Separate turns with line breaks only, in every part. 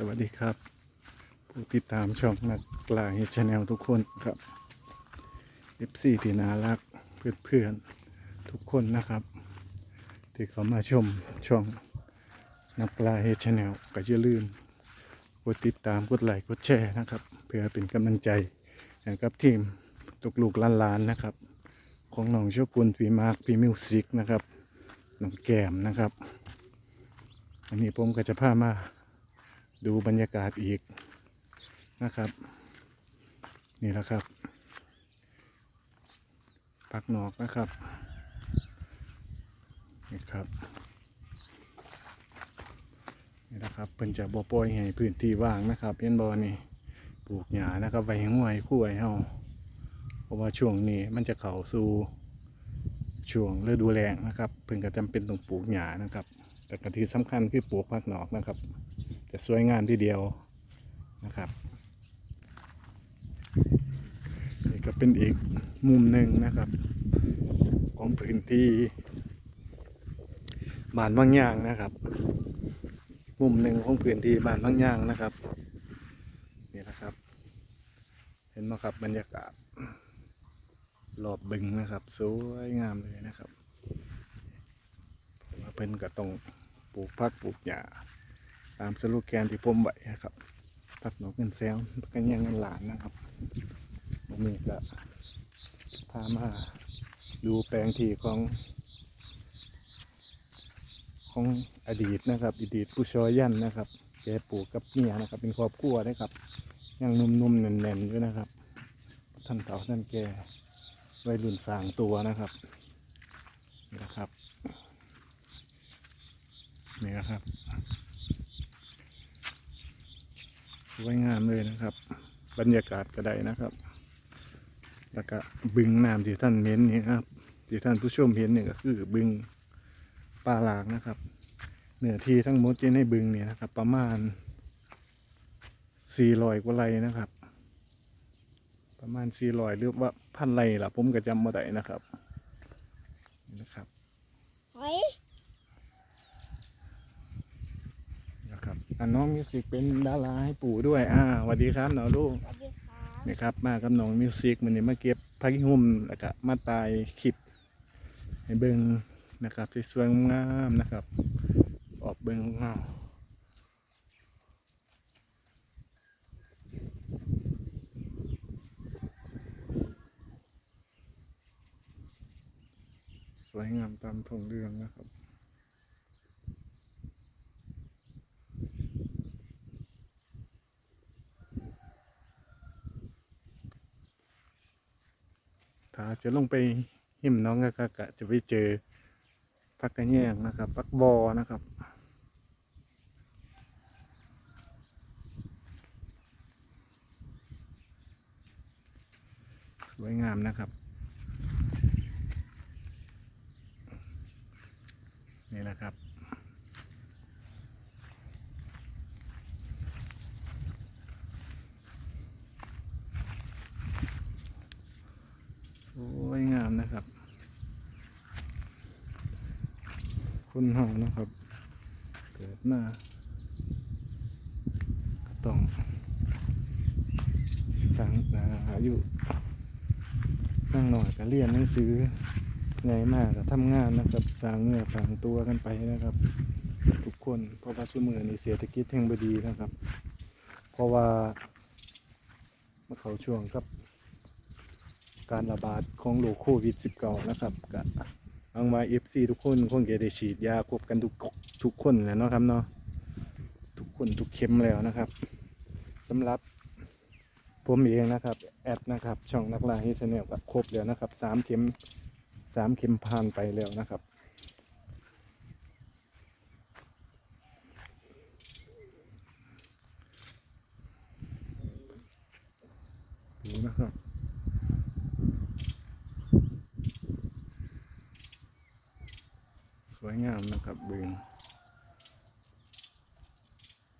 สวัสดีครับ ผู้ติดตามช่องนักกลาเฮชแนลทุกคนครับ F4 ที่น่ารักเพื่อนๆทุกคนนะครับ ที่เขามาชมช่องนักกลาเฮชแนลก็อย่าลืมกดติดตามกดไลค์กดแชร์นะครับ เพื่อเป็นกำลังใจให้กับทีมตุกลูกล้านๆนะครับ ของน้องโชกุนพีมาร์คพีมิวสิกนะครับน้องแก้มนะครับ อันนี้ผมก็จะพามา ดูบรรยากาศอีกนะครับ นี่แหละครับปักหนอกนะครับนี่ครับนี่นะครับเพิ่นจะบ่ปล่อยให้พื้นที่ว่างนะครับเห็นบ่นี่ปลูกหญ้านะครับไว้ให้งวยคู่ไว้เฮาเพราะว่าช่วงนี้มันจะเข้าสู่ช่วงฤดูแล้งนะครับเพิ่นก็จำเป็นต้องปลูกหญ้านะครับ แต่กะที่สำคัญคือปลูกผักหนอกนะครับ จะสวยงามทีเดียวนะครับนี่ก็เป็นอีกมุมหนึ่งนะครับ ของพื้นที่บ้านบางอย่างนะครับ มุมหนึ่งของพื้นที่บ้านบางอย่างนะครับนี่นะครับ เห็นไหมครับบรรยากาศรอบบึงนะครับ สวยงามเลยนะครับเพิ่นก็ต้องปลูกพักปลูกหญ้า ตามสโลแกนที่ผมไว้นะครับพักหนอกเงินแซวกันยังเงินหลานนะครับวันนี้ก็พามาดูแปลงที่ของของอดีตนะครับ อดีตผู้ชอยยันนะครับแกปลูกกับเมียนะครับ เป็นครอบครัวนะครับ ยังนุ่มๆแน่นๆด้วยนะครับ ท่านเต่าท่านแกวัยรุ่นสางตัวนะครับนี่นะครับนี่นะครับ สวยงามเลยนะครับ บรรยากาศก็ได้นะครับ แล้วก็บึงน้ำที่ท่านเห็นนี่ครับที่ท่านผู้ชมเห็นเนี่ยก็คือบึงปลาหลากนะครับเนื้อที่ทั้งหมดที่ในบึงเนี่ยนะครับ ประมาณ400กว่าไร่นะครับ ประมาณ400หรือว่าพันไร่ล่ะผมก็จำไม่ได้นะครับนี่นะครับ
เฮ้ย
นะครับอะน้องมิวสิกเป็นดาราให้ปู่ด้วย อ่าสวัสดีครับน้องลูก
สวัสดีครับ
นี่ครับ มากับน้องมิวสิกมันนี่มาเก็บพักหุ่มแล้วก็มาตายคลิปให้เบิ่งนะครับที่สวยงามนะครับ ออกเบิ่งเงาสวยงามตามทงเรืองนะครับ จะลงไปหิมน้องกะกะกะจะไปเจอพักกระแยงนะครับพักบอนะครับ สวยงามนะครับ นี่แหละครับ วยงามนะครับคุณเฮานะครับ เกิดมาก็ต้องสร้างอายุตั้งหน่อยก็เรียนหนังสือไงมากก็ทำงานนะครับสางเนื้อสางตัวกันไปนะครับ ทุกคนเพราะว่าช่วมือนี้เศรษฐกิจแห่งบดีนะครับ เพราะว่าเมื่อเขาช่วงกับ การระบาดของโรคโควิด -19 นะครับก็อังมา FC ทุกคนคงจะได้ฉีดยาครบกันทุกทุกคนแล้วเนาะครับเนาะทุกคนทุกเข็มแล้วนะครับสำหรับผมเองนะครับแอดนะครับช่องนักล่าฮิชแนลก็ครบแล้วนะครับสามเข็มสามเข็มผ่านไปแล้วนะครับดูนะครับ วยงามนะครับบึง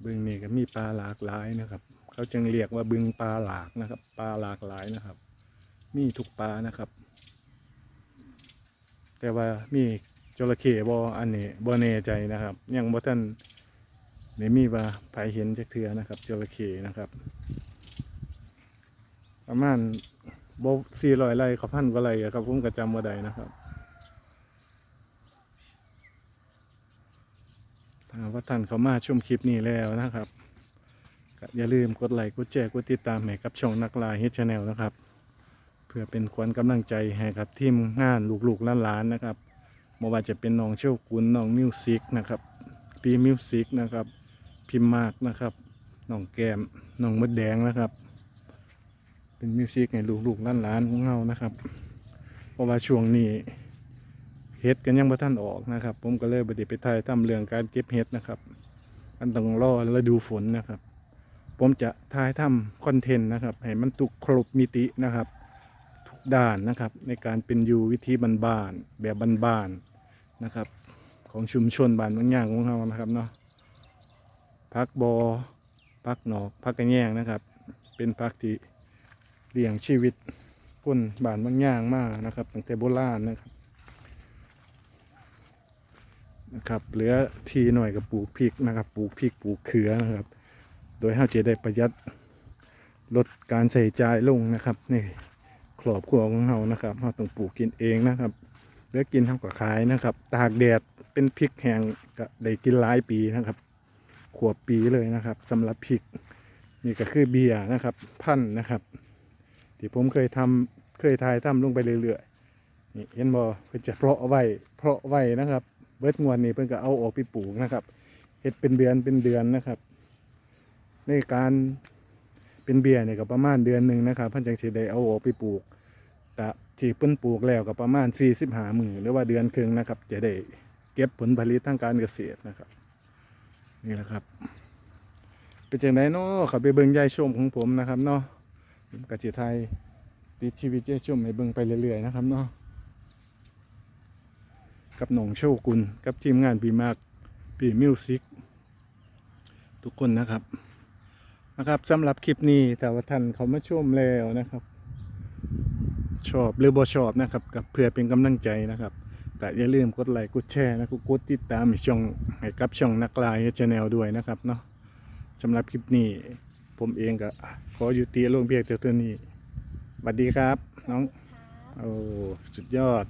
บึงนี่ก็มีปลาหลากหลายนะครับ เขาจึงเรียกว่าบึงปลาหลากนะครับ ปลาหลากหลายนะครับ มีทุกปลานะครับ แต่ว่ามีจระเข้บออันนี้บอแน่ใจนะครับ ยังบ่ท่านในมีว่าภายเห็นจากเถือนะครับจระเข้นะครับ ประมาณโบสี่ร้อยไร่เขาพันกว่าไร่อะครับผมก็จำว่าใดนะครับถ้า ว่าท่านเขามาชมคลิปนี้แล้วนะครับอย่าลืมกดไลค์กดแชร์กดติดตามให้กับช่องนักลาเฮดชาแนลนะครับ เพื่อเป็นขวัญกำลังใจให้กับทีมงานลูกๆล้านๆนะครับไม่ว่าจะเป็นน้องเชี่ยวกุลน้องมิวสิกนะครับปีมิวสิกนะครับพิมมากนะครับน้องแก้มน้องมดแดงนะครับ เป็นมิวสิกให้ลูกๆหล้านๆของเรานะครับ เพราะว่าช่วงนี้ เฮ็ดกันยังบ่ทันออกนะครับ ผมก็เลยบดีไปถ่ายทำเรื่องการเก็บเฮ็ดนะครับอันต้องรอฤดูฝนนะครับ ผมจะถ่ายทำคอนเทนต์นะครับ ให้มันตุกครบมิตินะครับ ทุกด้านนะครับ ในการเป็นอยู่วิธีบ้านๆแบบบ้านๆนะครับ ของชุมชนบ้านบางอย่างของเรานะครับเนาะพักบอพักหนอกพักกระแยงนะครับ เป็นพักที่เลี้ยงชีวิตคนบ้านบางอย่างมากนะครับตั้งแต่โบราณนะครับ นะครับเหลือทีหน่อยกับปลูกพริกนะครับปลูกพริกปลูกเขือนะครับ โดยเราจะได้ประหยัดลดการใส่ใจายลงนะครับนี่ครอบครัวของเรานะครับเราต้องปลูกกินเองนะครับเหลือกินเท่ากับขายนะครับ ตากแดดเป็นพริกแห้งก็ได้กินหลายปีนะครับขวบปีเลยนะครับสำหรับพริกนี่ก็คือเบียร์นะครับ พันธุ์นะครับที่ผมเคยทำเคยทายทำลงไปเรื่อยๆนี่เห็นบ่เพิ่นจะเพาะไว้เพาะไว้นะครับ เบิดงวนนี่เพิ่นก็เอาออกไปปลูกนะครับเฮ็ดเป็นเดือนเป็นเดือนนะครับ ในการเป็นเบียร์เนี่ยก็ประมาณเดือนหนึ่งนะครับพิ่นจังสิได้เอาออกไปปลูกกะที่เพิ่นปลูกแล้วก็ประมาณ45มื้อหรือว่าเดือนครึ่งนะครับ จะได้เก็บผลผลิตทางการเกษตรนะครับ นี่แหละครับเป็นจังไดเนาะเขาไปเบิ่งยายชมของผมนะครับเนาะผมกะสิไทยติดชีวิตยายชมให้เบิ่งไปเรื่อยๆนะครับเนาะ กับหนองโชกุลกับทีมงานปีมากปีมิวสิกทุกคนนะครับนะครับสำหรับคลิปนี้แต่ว่าท่านเขามาชมแล้วนะครับ ชอบหรือบ่ชอบนะครับกับเพื่อเป็นกำลังใจนะครับก็อย่าลืมกดไลค์กดแชร์นะกดติดตามช่องให้กับช่องนักลายชาแนลด้วยนะครับเนาะสำหรับคลิปนี้ผมเองก็ขออยู่ตีลงเพียงเท่านี้สวัสดีครับ น้อง
ครับ
โอ้ สุดยอด